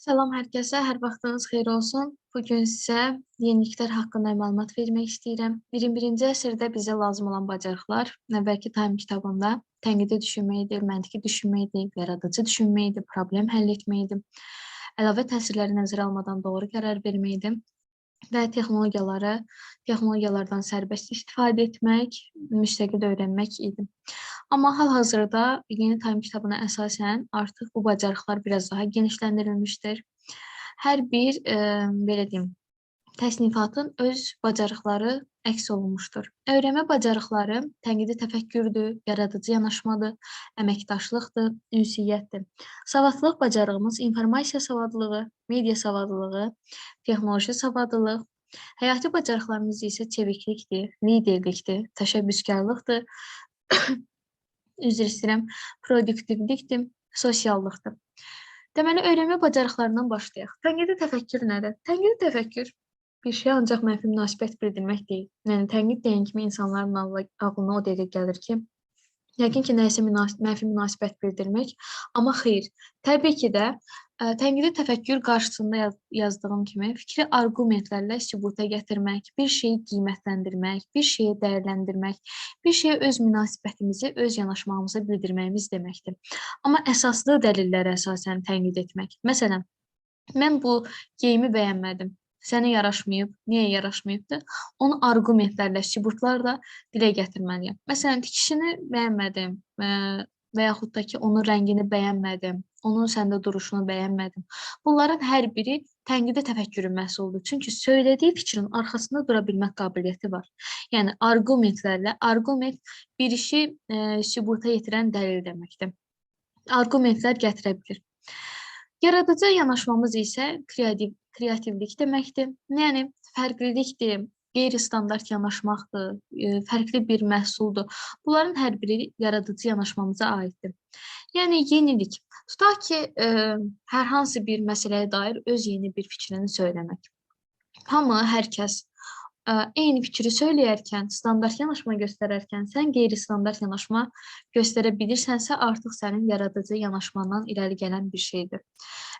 Salam hər kəsə, hər vaxtınız xeyir olsun. Bu gün sizə yeniliklər haqqında məlumat vermək istəyirəm. 21-ci əsrdə bizə lazım olan bacarıqlar əvvəlki Time kitabında tənqidi düşünməkdir, məntiqi düşünməkdir, yaradıcı düşünməkdir, problem həll etməkdir, əlavə təsirləri nəzərə almadan doğru qərar verməkdir və texnologiyaları, texnologiyalardan sərbəst istifadə etmək, müstəqil öyrənmək idi. Amma hal-hazırda Yeni Time kitabına əsasən artıq bu bacarıqlar biraz daha genişləndirilmişdir. Hər bir, e, belə deyim, təsnifatın öz bacarıqları əks olunmuşdur. Öyrənmə bacarıqları tənqidi təfəkkürdür, yaradıcı yanaşmadır, əməkdaşlıqdır, ünsiyyətdir. Savadlılıq bacarığımız informasiya savadlılığı, media savadlılığı, texnoloji savadlılıq, həyati bacarıqlarımız isə çeviklikdir, liderlikdir, təşəbbüskarlıqdır, üzr istəyirəm, produktivlikdir, sosiallıqdır. Deməli, öyrənmə bacarıqlarından başlayaq. Tənqidi təfəkkür nədir? Tənqidi təfəkkür bir şey ancaq mənfi münasibət bildirmək deyil. Yəni tənqid deyən kimi insanların ağlına o dəqiqə gəlir ki, yəqin ki, nəyisə münas mənfi münasibət bildirmək, amma xeyr. Təbii ki də tənqidi təfəkkür qarşısında yaz yazdığım kimi fikri arqumentlərlə sübuta gətirmək, bir şeyi qiymətləndirmək, bir şeyi dəyərləndirmək, bir şeyə öz münasibətimizi, öz yanaşmamızı bildirməyimiz deməkdir. Amma əsaslı dəlillərə əsasən tənqid etmək. Məsələn, mən bu geyimi bəyənmədim sənə yaraşmayıb, niyə yaraşmayıbdı? Onu arqumentlərlə, sübutlarla dilə gətirməliyəm. Məsələn, tikişini bəyənmədim və yaxud da ki, onun rəngini bəyənmədim, onun səndə duruşunu bəyənmədim. Bunların hər biri tənqidi təfəkkürün məhsuludur. Çünki söylədiyi fikrin arxasında dura bilmək qabiliyyəti var. Yəni arqumentlərlə, arqument bir işi e, sübuta yetirən dəlil deməkdir. Arqumentlər gətirə bilir. Yaradıcı yanaşmamız isə kreativ kreativlik deməkdir. Yəni fərqlilikdir, qeyri-standart yanaşmaqdır, e, fərqli bir məhsuldur. Bunların hər biri yaradıcı yanaşmamıza aiddir. Yəni yenilik. Tutaq ki, e, hər hansı bir məsələyə dair öz yeni bir fikrini söyləmək. Hamı, hər kəs eyni fikri söyləyərkən, standart yanaşma göstərərkən sən qeyri-standart yanaşma göstərə bilirsənsə, artıq sənin yaradıcı yanaşmandan irəli gələn bir şeydir.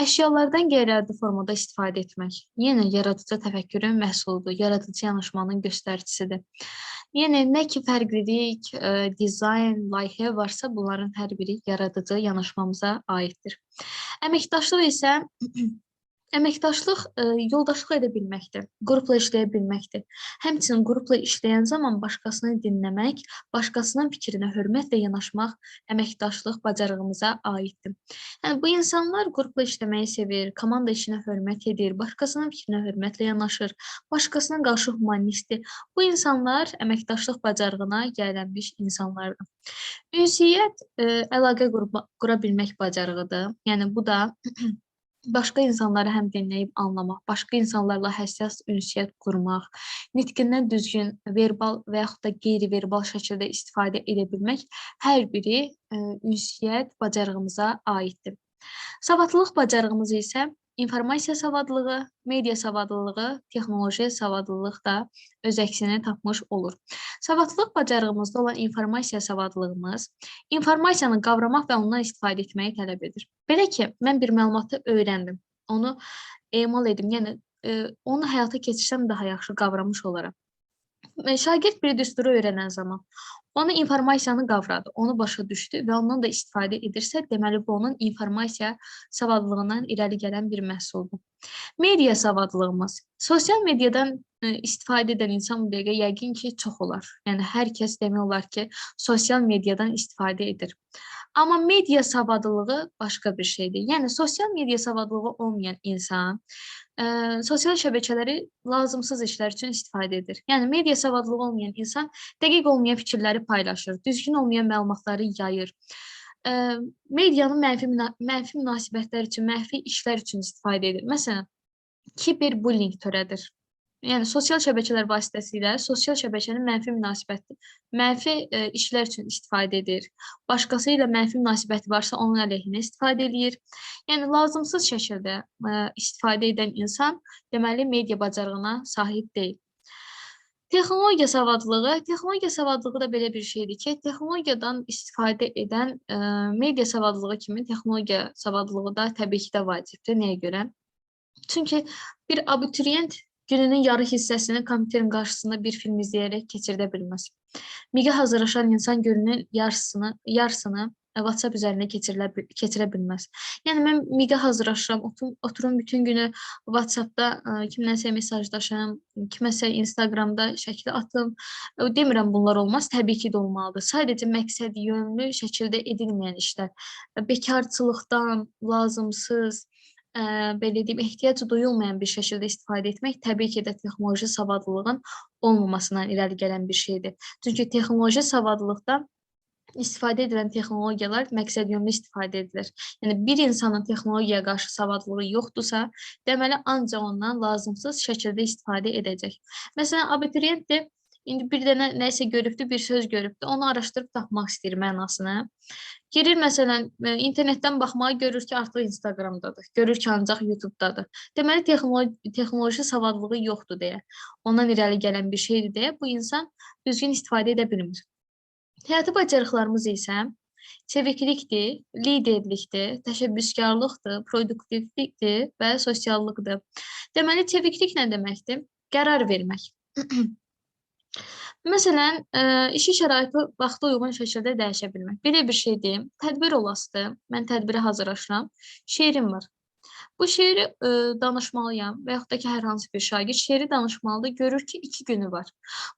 Əşyalardan qeyri-adi formada istifadə etmək yenə yaradıcı təfəkkürün məhsuludur, yaradıcı yanaşmanın göstəricisidir. Yəni nə ki fərqlilik, ə, dizayn, layihə varsa, bunların hər biri yaradıcı yanaşmamıza aiddir. Əməkdaşlıq isə Əməkdaşlıq ə, yoldaşlıq edə bilməkdir, qrupla işləyə bilməkdir. Həmçinin qrupla işləyən zaman başqasını dinləmək, başqasının fikrinə hörmətlə yanaşmaq əməkdaşlıq bacarığımıza aiddir. Yəni bu insanlar qrupla işləməyi sevir, komanda işinə hörmət edir, başqasının fikrinə hörmətlə yanaşır, başqasına qarşı humanistdir. Bu insanlar əməkdaşlıq bacarığına yiyələnmiş insanlardır. Ünsiyyət ə, əlaqə qurma, qura bilmək bacarığıdır. Yəni bu da başqa insanları həm dinləyib anlamaq, başqa insanlarla həssas ünsiyyət qurmaq, nitqindən düzgün verbal və yaxud da qeyri-verbal şəkildə istifadə edə bilmək hər biri e, ünsiyyət bacarığımıza aiddir. Savadlılıq bacarığımız isə informasiya savadlılığı, media savadlılığı, texnoloji savadlılıq da öz əksini tapmış olur. Savadlılıq bacarığımızda olan informasiya savadlılığımız informasiyanı qavramaq və ondan istifadə etməyi tələb edir. Belə ki, mən bir məlumatı öyrəndim, onu emal edim, yəni e, onu həyata keçirsəm daha yaxşı qavramış olaram. Şagird bir düsturu öyrənən zaman onu informasiyanı qavradı, onu başa düşdü və ondan da istifadə edirsə, deməli bu onun informasiya savadlılığından irəli gələn bir məhsuldur. Media savadlığımız. Sosial mediadan ə, istifadə edən insan bu dəqiqə yəqin ki, çox olar. Yəni hər kəs demək olar ki, sosial mediadan istifadə edir. Amma media savadlılığı başqa bir şeydir. Yəni sosial media savadlılığı olmayan insan ə, sosial şəbəkələri lazımsız işlər üçün istifadə edir. Yəni media savadlılığı olmayan insan dəqiq olmayan fikirləri paylaşır, düzgün olmayan məlumatları yayır. Ə, medianın mənfi mənfi münasibətlər üçün, mənfi işlər üçün istifadə edir. Məsələn, kiberbullying törədir. Yəni sosial şəbəkələr vasitəsilə sosial şəbəkənin mənfi münasibəti, mənfi e, işlər üçün istifadə edir. Başqası ilə mənfi münasibəti varsa onun əleyhinə istifadə eləyir. Yəni lazımsız şəkildə e, istifadə edən insan deməli media bacarığına sahib deyil. Texnologiya savadlılığı, texnologiya savadlılığı da belə bir şeydir ki, texnologiyadan istifadə edən ə, media savadlılığı kimi texnologiya savadlılığı da təbii ki də vacibdir. Nəyə görə? Çünki bir abituriyent gününün yarı hissəsini kompüterin qarşısında bir film izləyərək keçirdə bilməz. MİQ-ə hazırlaşan insan gününün yarısını, yarısını e, WhatsApp üzərində keçirilə keçirə bilməz. Yəni mən MİQ-ə hazırlaşıram, oturum, oturum bütün günü WhatsApp-da ə, kimləsə mesajlaşım, kiməsə Instagramda şəkli atım. Ə, Demirəm bunlar olmaz, təbii ki də olmalıdır. Sadəcə məqsəd yönlü şəkildə edilməyən işlər, bekarçılıqdan, lazımsız, ə, belə deyim, ehtiyac duyulmayan bir şəkildə istifadə etmək təbii ki də texnoloji savadlılığın olmamasından irəli gələn bir şeydir. Çünki texnoloji savadlılıqda istifadə edilən texnologiyalar məqsədyönlü istifadə edilir. Yəni bir insanın texnologiyaya qarşı savadlılığı yoxdursa, deməli ancaq ondan lazımsız şəkildə istifadə edəcək. Məsələn, abituriyentdir, indi bir dənə nəsə görübdür, bir söz görübdür, onu araşdırıb tapmaq istəyir mənasını. Girir məsələn, e, internetdən baxmağa görür ki, artıq Instagramdadır, görür ki, ancaq YouTube-dadır. Deməli texnoloji texnoloji savadlılığı yoxdur deyə, ondan irəli gələn bir şeydir deyə bu insan düzgün istifadə edə bilmir. Həyati bacarıqlarımız isə çeviklikdir, liderlikdir, təşəbbüskarlıqdır, produktivlikdir və sosiallıqdır. Deməli, çeviklik nə deməkdir? Qərar vermək. Məsələn, ə, işi şəraiti vaxta uyğun şəkildə dəyişə bilmək. Belə bir şey deyim, tədbir olasıdır, mən tədbirə hazırlaşıram, şeirim var. Bu şeiri ə, danışmalıyam və yaxud da ki, hər hansı bir şagird şeiri danışmalıdır, görür ki, iki günü var.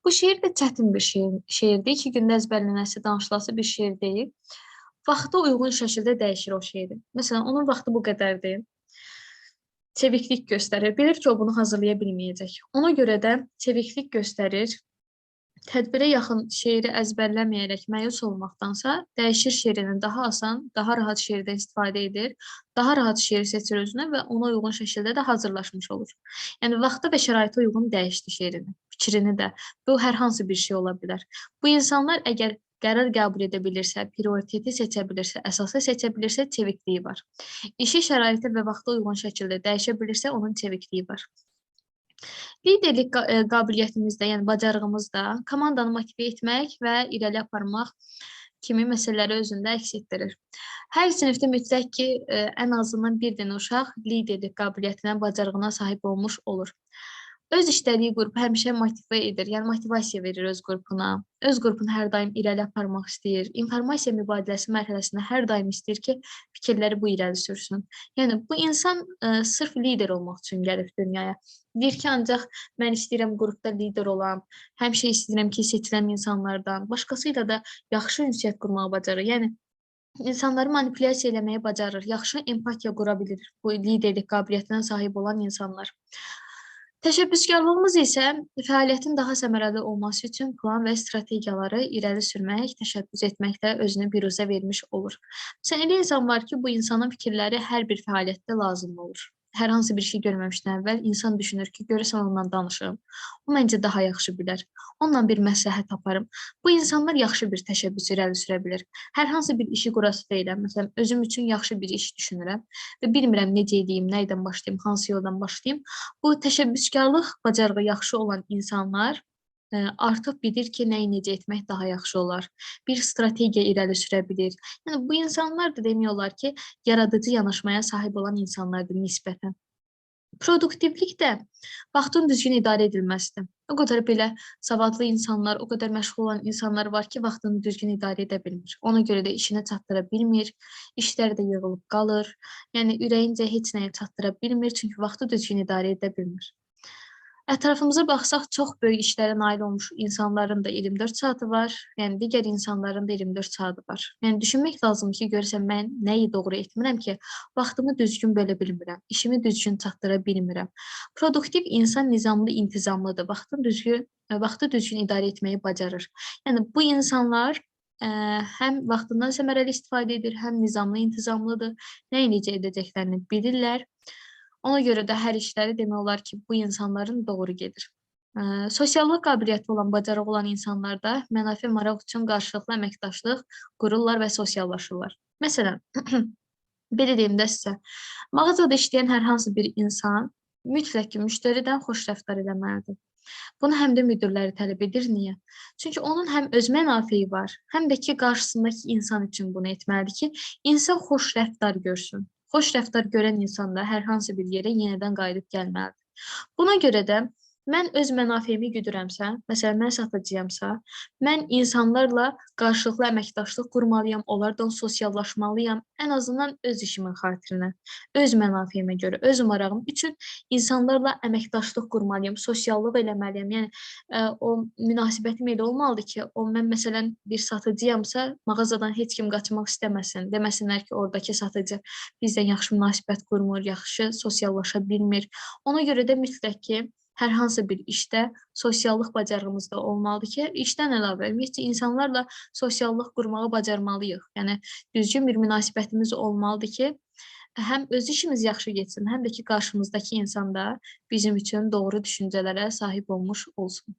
Bu şeir də çətin bir şeir, şeirdir, iki gündə əzbərlənəsi, danışılası bir şeir deyil. Vaxta uyğun şəkildə dəyişir o şeiri. Məsələn, onun vaxtı bu qədərdir. Çeviklik göstərir. Bilir ki, o bunu hazırlaya bilməyəcək. Ona görə də çeviklik göstərir, tədbirə yaxın şeiri əzbərləməyərək məyus olmaqdansa, dəyişir şeirini daha asan, daha rahat şeirdən istifadə edir, daha rahat şeir seçir özünə və ona uyğun şəkildə də hazırlaşmış olur. Yəni vaxta və şəraitə uyğun dəyişdi şeirini, fikrini də. Bu hər hansı bir şey ola bilər. Bu insanlar əgər qərar qəbul edə bilirsə, prioriteti seçə bilirsə, əsası seçə bilirsə, çevikliyi var. İşi şəraitə və vaxta uyğun şəkildə dəyişə bilirsə, onun çevikliyi var. Liderlik ə, qabiliyyətimizdə, yəni bacarığımızda komandanı motivə etmək və irəli aparmaq kimi məsələləri özündə əks etdirir. Hər sinifdə mütləq ki, ə, ən azından bir dənə uşaq liderlik qabiliyyətinə, bacarığına sahib olmuş olur. Öz işlədiyi qrupu həmişə motivə edir, yəni motivasiya verir öz qrupuna. Öz qrupunu hər daim irəli aparmaq istəyir. İnformasiya mübadiləsi mərhələsində hər daim istəyir ki, fikirləri bu irəli sürsün. Yəni bu insan ə, sırf lider olmaq üçün gəlib dünyaya. Deyir ki, ancaq mən istəyirəm qrupda lider olam. Həmişə istəyirəm ki, seçilən insanlardan, başqası ilə də yaxşı ünsiyyət qurmağı bacarır. Yəni insanları manipulyasiya eləməyi bacarır. Yaxşı empatiya qura bilir bu liderlik qabiliyyətinə sahib olan insanlar. Təşəbbüskarlığımız isə fəaliyyətin daha səmərəli olması üçün plan və strategiyaları irəli sürmək, təşəbbüs etməkdə özünü biruzə vermiş olur. Məsələn, elə insan var ki, bu insanın fikirləri hər bir fəaliyyətdə lazım olur. Hər hansı bir şey görməmişdən əvvəl insan düşünür ki, görəsən onunla danışım. O məncə daha yaxşı bilər. Onunla bir məsləhət taparım. Bu insanlar yaxşı bir təşəbbüs irəli sürə bilər. Hər hansı bir işi qurası deyiləm. Məsələn, özüm üçün yaxşı bir iş düşünürəm və bilmirəm necə edeyim, nədən başlayım, hansı yoldan başlayım. Bu təşəbbüskarlıq bacarığı yaxşı olan insanlar artıq bilir ki, nəyi necə etmək daha yaxşı olar. Bir strategiya irəli sürə bilir. Yəni bu insanlar da demək olar ki, yaradıcı yanaşmaya sahib olan insanlardır nisbətən. Produktivlik də vaxtın düzgün idarə edilməsidir. O qədər belə savadlı insanlar, o qədər məşğul olan insanlar var ki, vaxtını düzgün idarə edə bilmir. Ona görə də işinə çatdıra bilmir, işləri də yığılıb qalır. Yəni ürəyincə heç nəyə çatdıra bilmir, çünki vaxtı düzgün idarə edə bilmir. Ətrafımıza baxsaq, çox böyük işlərə nail olmuş insanların da 24 saatı var, yəni digər insanların da 24 saatı var. Yəni düşünmək lazımdır ki, görəsən mən nəyi doğru etmirəm ki, vaxtımı düzgün bölə bilmirəm, işimi düzgün çatdıra bilmirəm. Produktiv insan nizamlı, intizamlıdır, vaxtın düzgün, vaxtı düzgün idarə etməyi bacarır. Yəni bu insanlar ə, həm vaxtından səmərəli istifadə edir, həm nizamlı, intizamlıdır. Necə edəcəklərini bilirlər. Ona görə də hər işləri demək olar ki, bu insanların doğru gedir. Ə, Sosiallıq qabiliyyəti olan, bacarığı olan insanlar da mənafi maraq üçün qarşılıqlı əməkdaşlıq qururlar və sosiallaşırlar. Məsələn, belə deyim də sizə, mağazada işləyən hər hansı bir insan mütləq ki, müştəridən xoş rəftar eləməlidir. Bunu həm də müdirləri tələb edir. Niyə? Çünki onun həm öz mənafeyi var, həm də ki, qarşısındakı insan üçün bunu etməlidir ki, insan xoş rəftar görsün. Xoş rəftar görən insan da hər hansı bir yerə yenidən qayıdıb gəlməlidir. Buna görə də mən öz mənafeyimi güdürəmsə, məsələn, mən satıcıyamsa, mən insanlarla qarşılıqlı əməkdaşlıq qurmalıyam, onlarla sosiallaşmalıyam, ən azından öz işimin xatirinə, öz mənafeyimə görə, öz marağım üçün insanlarla əməkdaşlıq qurmalıyam, sosiallıq eləməliyəm. Yəni ə, o münasibətim elə olmalıdır ki, o mən məsələn bir satıcıyamsa, mağazadan heç kim qaçmaq istəməsin. Deməsinlər ki, oradakı satıcı bizlə yaxşı münasibət qurmur, yaxşı sosiallaşa bilmir. Ona görə də mütləq ki, hər hansı bir işdə sosiallıq bacarığımız da olmalıdır ki, işdən əlavə ümumiyyətcə insanlarla sosiallıq qurmağı bacarmalıyıq. Yəni düzgün bir münasibətimiz olmalıdır ki, həm öz işimiz yaxşı getsin, həm də ki qarşımızdakı insan da bizim üçün doğru düşüncələrə sahib olmuş olsun.